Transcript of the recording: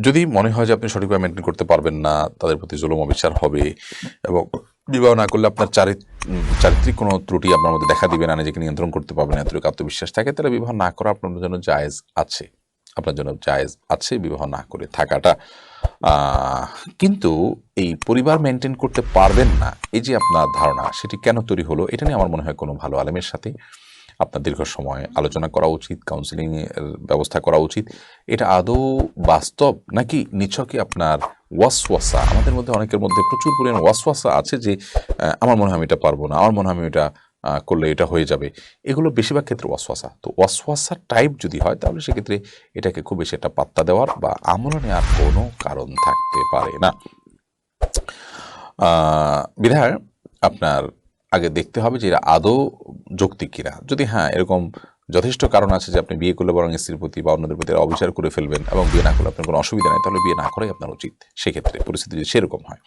যদি মনে হয় যে আপনি সঠিকভাবে মেনটেন করতে পারবেন না তাদের প্রতি জুলুম অবিচার হবে এবং বিবাহ না করলে আপনার চারিত উম, চারিত্রিক কোনো ত্রুটি আপনার মধ্যে দেখা দিবে না নিজেকে নিয়ন্ত্রণ করতে পারবেন না এতটুকু আত্মবিশ্বাস থাকে তাহলে বিবাহ না করা আপনার জন্য জায়েজ আছে। আপনার জন্য জায়েজ আছে বিবাহ না করে থাকাটা। কিন্তু এই পরিবার মেনটেন করতে পারবেন না এই যে আপনার ধারণা সেটি কেন তৈরি হলো এটা নিয়ে আমার মনে হয় কোনো ভালো আলেমের সাথে আপনার দীর্ঘ সময় আলোচনা করা উচিত কাউন্সিলিং এর ব্যবস্থা করা উচিত। এটা আদৌ বাস্তব নাকি নিছকই আপনার ওয়াসওয়াসা? আমাদের মধ্যে অনেকের মধ্যে প্রচুর পরিমাণ ওয়াসওয়াসা আছে যে আমার মনে হয় আমি এটা পারব না, আমার মনে হয় আমি এটা করলে এটা হয়ে যাবে। এগুলো বেশিরভাগ ক্ষেত্রে ওয়াসওয়াসা। তো ওয়াসওয়াসা টাইপ যদি হয়, তাহলে সেক্ষেত্রে এটাকে খুব বেশি একটা পাত্তা দেওয়ার বা আমল নেওয়ার কোনো কারণ থাকতে পারে না। বিধায় আপনার আগে দেখতে হবে যে এরা আদৌ যৌক্তিক কিনা। যদি হ্যাঁ এরকম যথেষ্ট কারণ আছে যে আপনি বিয়ে করলে বরং স্ত্রীর প্রতি বা অন্যদের প্রতি অবিচার করে ফেলবেন এবং বিয়ে না করলে আপনার কোনো অসুবিধা নেই, তাহলে বিয়ে না করাই আপনার উচিত। সেক্ষেত্রে পরিস্থিতি যদি সেরকম হয়।